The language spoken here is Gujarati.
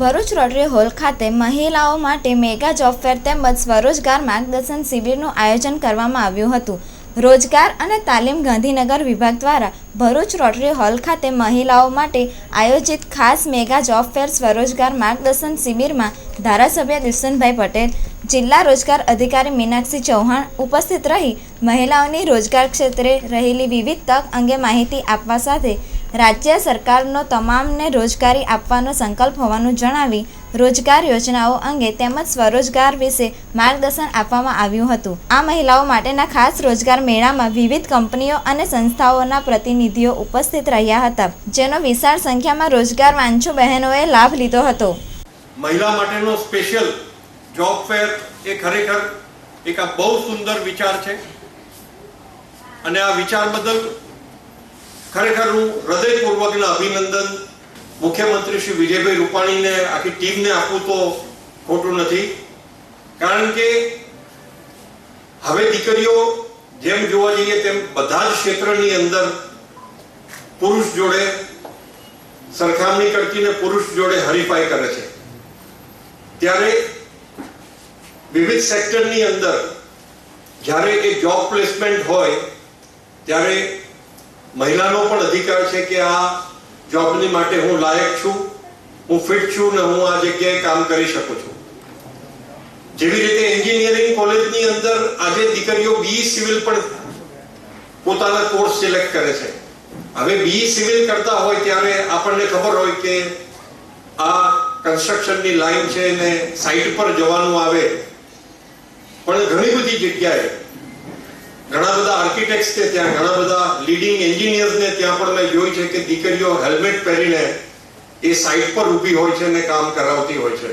ભરૂચ રોટરી હોલ ખાતે મહિલાઓ માટે મેગા જોબ ફેર તેમજ સ્વરોજગાર માર્ગદર્શન શિબિરનું આયોજન કરવામાં આવ્યું હતું. રોજગાર અને તાલીમ ગાંધીનગર વિભાગ દ્વારા ભરૂચ રોટરી હોલ ખાતે મહિલાઓ માટે આયોજિત ખાસ મેગા જોબ ફેર સ્વરોજગાર માર્ગદર્શન શિબિરમાં ધારાસભ્ય દુષ્યંતભાઈ પટેલ, જિલ્લા રોજગાર અધિકારી મીનાક્ષી ચૌહાણ ઉપસ્થિત રહી. મહિલાઓની રોજગાર ક્ષેત્રે રહેલી વિવિધ તક અંગે માહિતી આપવા સાથે રાજ્ય સરકારનો તમામને રોજગારી આપવાનો સંકલ્પ હોવાનું જણાવી રોજગાર યોજનાઓ અંગે તેમજ સ્વરોજગાર વિશે માર્ગદર્શન આપવામાં આવ્યું હતું. આ મહિલાઓ માટેના ખાસ રોજગાર મેળામાં વિવિધ કંપનીઓ અને સંસ્થાઓના પ્રતિનિધિઓ ઉપસ્થિત રહ્યા હતા, જેનો વિશાળ સંખ્યામાં રોજગાર વાંચુ બહેનોએ લાભ લીધો હતો. મહિલા માટેનો સ્પેશિયલ જોબ ફેર એ ખરેખર એક બહુ સુંદર વિચાર છે. અને આ વિચાર બદલ ખરેખર હું હૃદયપૂર્વકના અભિનંદન મુખ્યમંત્રી શ્રી વિજયભાઈ રૂપાણીને આખી ટીમને આપવું તો ખોટું નથી. કારણ કે હવે દીકરીઓ જેમ જોવા જઈએ તેમ બધા જ ક્ષેત્રની અંદર પુરુષ જોડે સરખામણી કરતીને પુરુષ જોડે હરીફાઈ કરે છે. ત્યારે વિવિધ સેક્ટરની અંદર જ્યારે એ જોબ પ્લેસમેન્ટ હોય, ત્યારે મહિલાનો પણ અધિકાર છે કે આ જોબની માટે હું લાયક છું, હું ફિટ છું ને હું આ જગ્યાએ કામ કરી શકું છું. જેવી રીતે એન્જિનિયરિંગ કોલેજની અંદર આજે દીકરીઓ બી સિવિલ પણ પોતાના કોર્સ સિલેક્ટ કરે છે. હવે બી સિવિલ કરતા હોય ત્યારે આપણને ખબર હોય કે આ કન્સ્ટ્રક્શનની લાઈન છે ને સાઈડ પર જવાનું આવે. પણ ઘણી બધી જગ્યાએ ઘણા બધા આર્કિટેક્ટ છે ત્યાં, ઘણા બધા લીડિંગ એન્જિનિયર્સને ત્યાં પણ મેં જોઈ છે કે દીકરીઓ હેલ્મેટ પહેરીને એ સાઇટ પર ઊભી હોય છે ને કામ કરાવતી હોય છે.